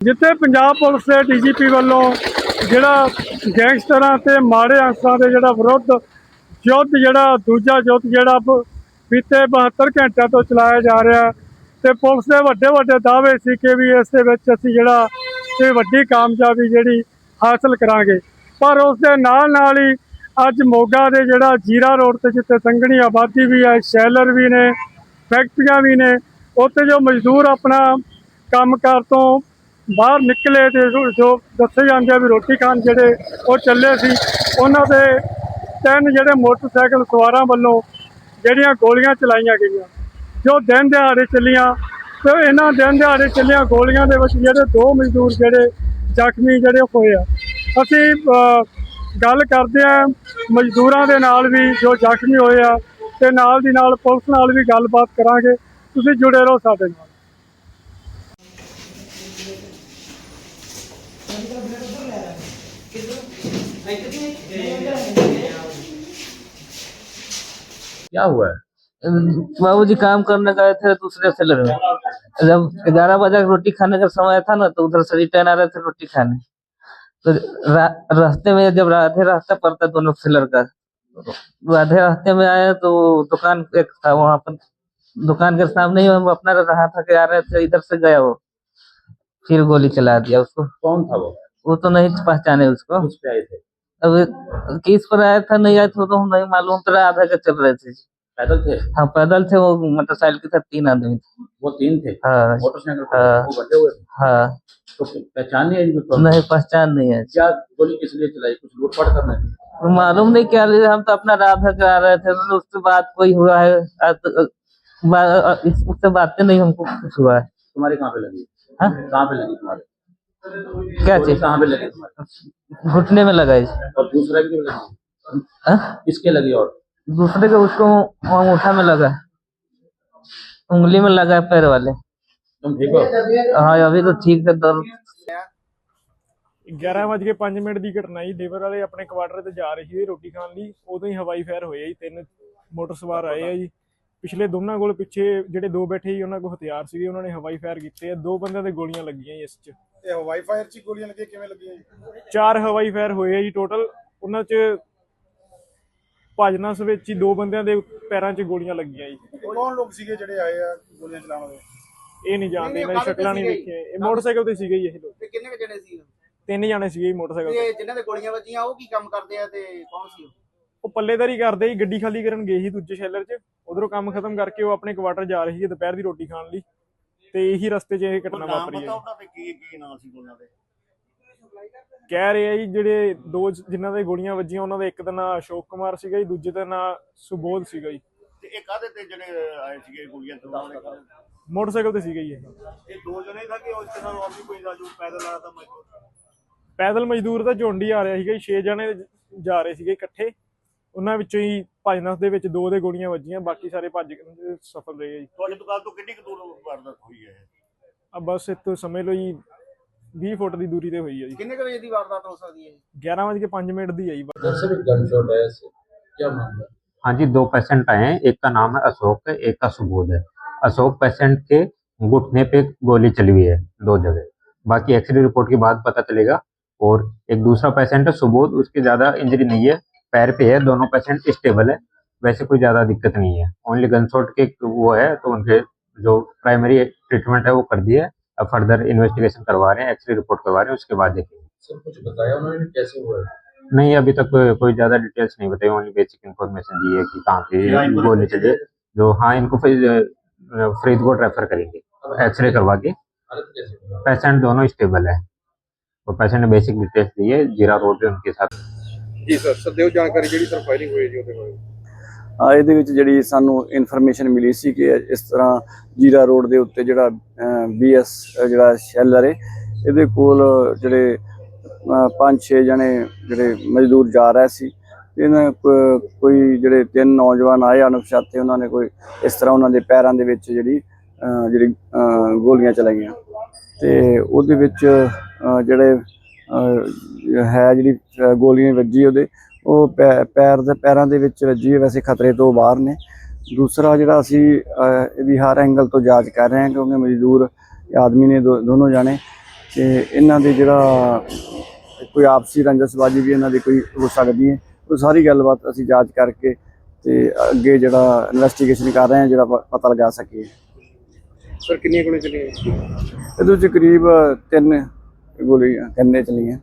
ਜਿੱਥੇ ਪੰਜਾਬ ਪੁਲਿਸ ਦੇ ਡੀਜੀਪੀ ਵੱਲੋਂ ਜਿਹੜਾ ਗੈਂਗਸਟਰਾਂ ਤੇ ਮਾੜੇ ਅੰਸਰਾਂ ਦੇ ਜਿਹੜਾ ਵਿਰੁੱਧ ਯੁੱਧ ਜਿਹੜਾ, ਦੂਜਾ ਯੁੱਧ ਜਿਹੜਾ ਬ- ਬੀਤੇ 72 ਘੰਟਿਆਂ ਤੋਂ ਚਲਾਇਆ ਜਾ ਰਿਹਾ ਹੈ ਤੇ ਪੁਲਿਸ ਦੇ ਵੱਡੇ ਵੱਡੇ ਦਾਅਵੇ ਸੀ ਕਿ ਵੀ ਇਸ ਦੇ ਵਿੱਚ ਅਸੀਂ ਜਿਹੜਾ ਇਹ ਵੱਡੀ ਕਾਮਯਾਬੀ ਜਿਹੜੀ ਹਾਸਲ ਕਰਾਂਗੇ। ਪਰ ਉਸ ਦੇ ਨਾਲ ਨਾਲ ਹੀ ਅੱਜ ਮੋਗਾ ਦੇ ਜਿਹੜਾ ਜੀਰਾ ਰੋਡ ਤੇ ਜਿੱਥੇ ਸੰਘਣੀ ਆਬਾਦੀ ਵੀ ਹੈ, ਸ਼ੈਲਰ ਵੀ ਨੇ, ਫੈਕਟਰੀਆਂ ਵੀ ਨੇ, ਉੱਥੇ ਜੋ ਮਜ਼ਦੂਰ ਆਪਣਾ ਕੰਮਕਾਰ ਤੋਂ ਬਾਹਰ ਨਿਕਲੇ ਤੇ ਜੋ- ਜੋ ਦੱਸੇ ਜਾਂਦੇ ਆ ਵੀ ਰੋਟੀ ਖਾਣ ਜਿਹੜੇ ਉਹ ਚੱਲੇ ਸੀ, ਉਹਨਾਂ ਦੇ ਤਿੰਨ ਜਿਹੜੇ ਮੋਟਰਸਾਈਕਲ ਸਵਾਰਾਂ ਵੱਲੋਂ ਜਿਹੜੀਆਂ ਗੋਲੀਆਂ ਚਲਾਈਆਂ ਗਈਆਂ। ਜੋ ਦਿਨ ਦਿਹਾੜੇ ਚੱਲੀਆਂ, ਤੇ ਇਹਨਾਂ ਦਿਨ ਦਿਹਾੜੇ ਚੱਲੀਆਂ ਗੋਲੀਆਂ ਦੇ ਵਿੱਚ ਜਿਹੜੇ ਦੋ ਮਜ਼ਦੂਰ ਜਿਹੜੇ ਜ਼ਖਮੀ ਜਿਹੜੇ ਹੋਏ ਆ। ਅਸੀਂ ਗੱਲ ਕਰਦੇ ਆ ਮਜ਼ਦੂਰਾਂ ਦੇ ਨਾਲ ਵੀ ਜੋ ਜ਼ਖਮੀ ਹੋਏ ਆ, ਤੇ ਨਾਲ ਦੀ ਨਾਲ ਪੁਲਿਸ ਨਾਲ ਵੀ ਗੱਲਬਾਤ ਕਰਾਂਗੇ। ਤੁਸੀਂ ਜੁੜੇ ਰਹੋ ਸਾਡੇ ਨਾਲ। क्या हुआ बाबू जी काम करने गए थे, दूसरे सेलर में जब ग्यारह बजे रोटी खाने का समय था ना तो उधर से रिटर्न आ रहे थे रोटी खाने। तो रास्ते में जब आधे रास्ता पड़ता दोनों सेलर का। आधे रास्ते में आए तो दुकान एक था, वहाँ पर दुकान के सामने ही हम अपना रहा था कि आ रहे थे, इधर से गया वो। फिर गोली चला दिया उसको। कौन था वो? वो तो नहीं पहचाने उसको। किस पे आए थे? अब किस पर आया था नहीं आया था तो नहीं मालूम तरह आधा के चल रहे थे। पैदल थे? हाँ पैदल थे वो मोटरसाइकिल के साथ तीन आदमी थे। वो तीन थे? हाँ। मोटरसाइकिल हाँ। वो बचे हुए हाँ। तो पहचान नहीं आई इनको? नहीं पहचान नहीं है क्या गोली किस लिए चलाई? कुछ लूटपाट करने? तो मालूम नहीं क्या हम तो अपना राधा करा रहे थे मतलब उससे बात कोई हुआ है तो, उससे बातें नहीं हमको कुछ हुआ है। तुम्हारे कहाँ पे लगी? हाँ? कहाँ पे लगी तुम्हारे क्या गोली चीज कहाँ पे लगी तुम्हारे घुटने में लगा है और दूसरा भी लगी हाँ? किसके लगी और दूसरे के उसको अंगूठा में लगा है उंगली में लगा है पैर वाले तुम ठीक हो हाँ अभी तो ठीक है दर्द 11:05 ਮਿੰਟ ਦੀ ਘਟਨਾ ਜੀ ਲੇਬਰ ਵਾਲੇ ਆਪਣੇ ਕੁਆਟਰ ਤੇ ਜਾ ਰਹੇ ਸੀ ਰੋਟੀ ਖਾਣ ਲਈ ਉਦੋਂ ਹੀ ਹਵਾਈ ਫਾਇਰ ਹੋਇਆ ਜੀ ਤਿੰਨ ਮੋਟਰ ਸਵਾਰ ਆਏ ਆ ਜੀ ਪਿਛਲੇ ਦੋਨਾਂ ਕੋਲ ਪਿੱਛੇ ਜਿਹੜੇ ਦੋ ਬੈਠੇ ਸੀ ਉਹਨਾਂ ਕੋਲ ਹਥਿਆਰ ਸੀਗੇ ਉਹਨਾਂ ਨੇ ਹਵਾਈ ਫਾਇਰ ਕੀਤੇ ਆ। ਦੋ ਬੰਦਿਆਂ ਦੇ ਗੋਲੀਆਂ ਲੱਗੀਆਂ ਜੀ ਇਸ 'ਚ। ਇਹ ਹਵਾਈ ਫਾਇਰ ਚ ਹੀ ਗੋਲੀਆਂ ਲੱਗੀਆਂ ਕਿਵੇਂ ਲੱਗੀਆਂ ਜੀ? ਚਾਰ ਹਵਾਈ ਫਾਇਰ ਹੋਏ ਆ ਜੀ ਟੋਟਲ। ਉਹਨਾਂ 'ਚ ਭਜਨਸ ਵਿੱਚ ਹੀ ਦੋ ਬੰਦਿਆਂ ਦੇ ਪੈਰਾਂ 'ਚ ਗੋਲੀਆਂ ਲੱਗੀਆਂ ਜੀ। ਇਹ ਕੌਣ ਲੋਕ ਸੀਗੇ ਜਿਹੜੇ ਆਏ ਆ ਗੋਲੀਆਂ ਚਲਾਉਣ ਵਾਲੇ? ਇਹ ਨਹੀਂ ਜਾਣਦੇ ਤੇ ਸ਼ਕਲਾਂ ਨਹੀਂ? ਵੇਖੀਆਂ ਇਹ ਮੋਟਰਸਾਈਕਲ ਤੇ ਸੀਗੇ ਜੀ ਇਹ ਲੋਕ। ਤੇ ਕਿੰਨੇ ਕੁ ਜਣੇ ਸੀ? ਤਿੰਨ ਜਾਣੇ ਸੀਗੇ ਜੀ ਮੋਟਰਸਾਈਕਲ ਤੇ। ਤੇ ਜਿਨ੍ਹਾਂ ਦੇ ਗੋਲੀਆਂ ਵੱਜੀਆਂ ਉਹ ਕੀ ਕੰਮ ਕਰਦੇ ਆ ਤੇ ਕੌਣ ਸੀ ਉਹ? ਉਹ ਪੱਲੇਦਾਰੀ ਕਰਦੇ ਸੀ ਗੱਡੀ ਖਾਲੀ ਕਰਨ ਗਏ ਸੀ ਦੂਜੇ ਸ਼ੈਲਰ 'ਚ। ਉਧਰੋਂ ਕੰਮ ਖਤਮ ਕਰਕੇ ਉਹ ਆਪਣੇ ਕੁਆਟਰ ਜਾ ਰਹੀ ਸੀ ਦੁਪਹਿਰ ਦੀ ਰੋਟੀ ਖਾਣ ਲਈ। ਤੇ ਇਹੀ ਰਸਤੇ 'ਚ ਇਹ ਘਟਨਾ ਵਾਪਰੀ ਹੈ। ਕਹਿ ਰਹੇ ਆ ਜੀ ਜਿਹੜੇ ਦੋ ਜਿਨ੍ਹਾਂ ਦੇ ਗੋਲੀਆਂ ਵੱਜੀਆਂ ਉਹਨਾਂ ਦਾ ਇੱਕ ਦਾ ਨਾਂ ਅਸ਼ੋਕ ਕੁਮਾਰ ਸੀਗਾ ਜੀ ਦੂਜੇ ਦਾ ਨਾਂ ਸੁਬੋਧ ਸੀਗਾ ਜੀ। ਤੇ ਇਹ ਕਾਹਦੇ ਤੇ ਜਿਹੜੇ ਆਏ ਸੀਗੇ ਗੋਲੀਆਂ ਚਲਾਉਣ ਵਾਲੇ? ਮੋਟਰਸਾਈਕਲ ਤੇ ਸੀਗਾ ਜੀ ਇਹ। ਦੋ ਜਣੇ ਹੀ ਕਿ ਉਸ ਤਰ੍ਹਾਂ ਹੋਰ ਵੀ ਕੋਈ ਰਾਜੂ ਪੈਦਲ ਆ ਤਾਂ ਮਜ਼ਦੂਰ? ਪੈਦਲ ਮਜ਼ਦੂਰ ਦਾ ਝੁੰਡ ਆ ਰਿਹਾ ਸੀਗਾ ਜੀ 6 ਜਣੇ ਜਾ ਰਹੇ ਸੀਗੇ ਇਕੱਠੇ। ਉਹਨਾਂ ਵਿੱਚੋਂ ਹੀ ਭਜਨਸ ਦੇ ਵਿੱਚ ਦੋ ਦੇ ਗੋਲੀਆਂ ਵੱਜੀਆਂ ਬਾਕੀ ਸਾਰੇ ਭੱਜ ਕੇ ਸਫਲ ਰਹੇ ਆ ਜੀ ਤੁਹਾਡੀ ਦੁਕਾਨ ਤੋਂ ਕਿੰਨੀ ਕੁ ਦੂਰ ਵਾਰਦਾਤ ਹੋਈ ਹੈ ਆ ਬਸ ਇੱਥੋਂ ਸਮਝ ਲਓ ਜੀ 20 ਫੁੱਟ ਦੀ ਦੂਰੀ ਤੇ ਹੋਈ ਹੈ ਜੀ ਕਿੰਨੇ ਕੁ ਵਜੇ ਦੀ ਵਾਰਦਾਤ ਹੋ ਸਕਦੀ ਹੈ 11:05 ਮਿੰਟ ਦੀ ਹੈ ਜੀ सर गन शॉट है ऐसे क्या मामला हाँ जी दो पेशेंट आए हैं एक का नाम है अशोक है एक का सुबोध है अशोक पेशेंट के घुटने पे गोली चली हुई है दो जगह बाकी एक्सरे रिपोर्ट के बाद पता चलेगा और एक दूसरा पेशेंट है सुबोध उसकी ज़्यादा इंजरी नहीं है पैर पे है दोनों पेशेंट स्टेबल है वैसे कोई ज़्यादा दिक्कत नहीं है। ओनली गन शॉट के वो है तो उनके जो प्राइमरी ट्रीटमेंट है वो कर दिया है। अब फर्दर इन्वेस्टिगेशन करवा रहे हैं एक्सरे रिपोर्ट करवा रहे हैं उसके बाद देखेंगे। सर कुछ बताया उन्होंने कैसे हुआ है? नहीं अभी तक कोई ज़्यादा डिटेल्स नहीं बताई ओनली बेसिक इन्फॉर्मेशन दी है कि कहाँ पे गोली चली जो हाँ इनको फिर फरीदकोट रेफर करेंगे एक्सरे करवा के। पेशेंट दोनों स्टेबल है। तो पेशेंट ने बेसिक डिटेल्स दी है जीरा रोड पे उनके साथ। ਜੀ ਸਰ ਸਦੇਵ ਜਾਣਕਾਰੀ ਜਿਹੜੀ ਸਰ ਫਾਇਰਿੰਗ ਹੋਈ ਜੀ ਉਹਦੇ ਬਾਰੇ। ਆ, ਇਹਦੇ ਵਿੱਚ ਜਿਹੜੀ ਸਾਨੂੰ ਇਨਫੋਰਮੇਸ਼ਨ ਮਿਲੀ ਸੀ ਕਿ ਇਸ ਤਰ੍ਹਾਂ ਜੀਰਾ ਰੋਡ ਦੇ ਉੱਤੇ ਜਿਹੜਾ ਬੀਐਸ ਜਿਹੜਾ ਸ਼ੈਲਰ ਹੈ ਇਹਦੇ ਕੋਲ ਜਿਹੜੇ ਪੰਜ ਛੇ ਜਣੇ ਜਿਹੜੇ ਮਜ਼ਦੂਰ ਜਾ ਰਹੇ ਸੀ। ਇਹਨਾਂ ਕੋਈ ਜਿਹੜੇ ਤਿੰਨ ਨੌਜਵਾਨ ਆਏ ਅਣਪਛਾਤੇ, ਉਹਨਾਂ ਨੇ ਕੋਈ ਇਸ ਤਰ੍ਹਾਂ ਉਹਨਾਂ ਦੇ ਪੈਰਾਂ ਦੇ ਵਿੱਚ ਜਿਹੜੀ ਜਿਹੜੀ ਗੋਲੀਆਂ ਚਲਾਈਆਂ। ਤੇ ਉਹਦੇ ਵਿੱਚ ਜਿਹੜੇ ਹੈ ਜਿਹੜੀ ਗੋਲੀਆਂ ਵੱਜੀ ਉਹਦੇ ਉਹ ਪੈਰ ਦੇ ਪੈਰਾਂ ਦੇ ਵਿੱਚ ਵੱਜੀ ਵੈਸੇ ਖਤਰੇ ਤੋਂ ਬਾਹਰ ਨੇ। ਦੂਸਰਾ ਜਿਹੜਾ ਅਸੀਂ ਇਹਦੀ ਹਰ ਐਂਗਲ ਤੋਂ ਜਾਂਚ ਕਰ ਰਹੇ ਹਾਂ ਕਿਉਂਕਿ ਮਜ਼ਦੂਰ ਆਦਮੀ ਨੇ ਦੋਨੋਂ ਜਾਣੇ। ਤੇ ਇਹਨਾਂ ਦੇ ਜਿਹੜਾ ਕੋਈ ਆਪਸੀ ਰੰਜਸਬਾਜੀ ਵੀ ਇਹਨਾਂ ਦੀ ਕੋਈ ਹੋ ਸਕਦੀ ਹੈ ਉਹ ਸਾਰੀ ਗੱਲਬਾਤ ਅਸੀਂ ਜਾਂਚ ਕਰਕੇ ਤੇ ਅੱਗੇ ਜਿਹੜਾ ਇਨਵੈਸਟੀਗੇਸ਼ਨ ਕਰ ਰਹੇ ਹਾਂ ਜਿਹੜਾ ਪਤਾ ਲਗਾ ਸਕੀਏ। ਸਰ ਕਿੰਨੀਆਂ ਗੋਲੀਆਂ ਚੱਲੀਆਂ? ਇਹਦੇ ਵਿੱਚ ਕਰੀਬ ਤਿੰਨ ਗੋਲੀਆਂ ਕੰਨੇ ਚਲੀਆਂ